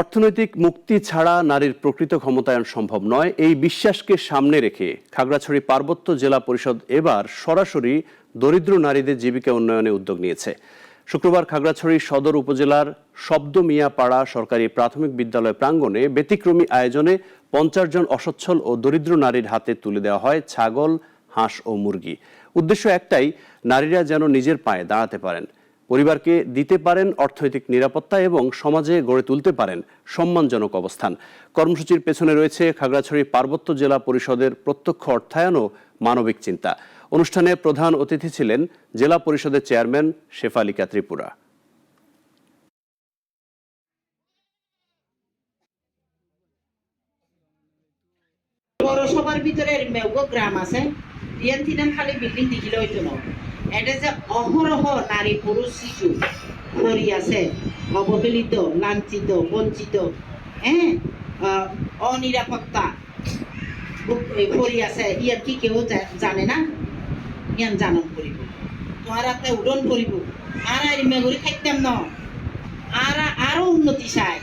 অর্থনৈতিক মুক্তি ছাড়া নারীর প্রকৃত ক্ষমতায়ন সম্ভব নয়, এই বিশ্বাসকে সামনে রেখে খাগড়াছড়ি পার্বত্য জেলা পরিষদ এবার সরাসরি দরিদ্র নারীদের জীবিকা উন্নয়নে উদ্যোগ নিয়েছে। শুক্রবার খাগড়াছড়ি সদর উপজেলার শব্দ মিয়াপাড়া সরকারি প্রাথমিক বিদ্যালয় প্রাঙ্গণে ব্যতিক্রমী আয়োজনে পঞ্চাশ জন অসচ্ছল ও দরিদ্র নারীর হাতে তুলে দেওয়া হয় ছাগল, হাঁস ও মুরগি। উদ্দেশ্য একটাই, নারীরা যেন নিজের পায়ে দাঁড়াতে পারেন। পরিবারকে দিতে পারেন অর্থনৈতিক নিরাপত্তা এবং সমাজে গড়ে তুলতে পারেন সম্মানজনক অবস্থান। কর্মসূচির পেছনে রয়েছে খাগড়াছড়ি পার্বত্য জেলা পরিষদের প্রত্যক্ষ অর্থায়ন ও মানবিক চিন্তা। অনুষ্ঠানে প্রধান অতিথি ছিলেন জেলা পরিষদের চেয়ারম্যান শেফালিকা ত্রিপুরা। পৌরসভার ভিতরে গ্রাম আছে। খালি বিল্ডিং দেখিলে হইতো না এটা যে অহরহ নারী পুরুষ শিশু আছে অবহেলিত লাঞ্ছিত, বঞ্চিত হ্যাঁ অনিরাপত্তা পরি আছে ইয়ার কি কেউ জানে না? ইয়ান জানন করিব তোমার হাতে উডন করিব আর আর মেগুরি খাইতাম ন? আর আরও উন্নতি চাই।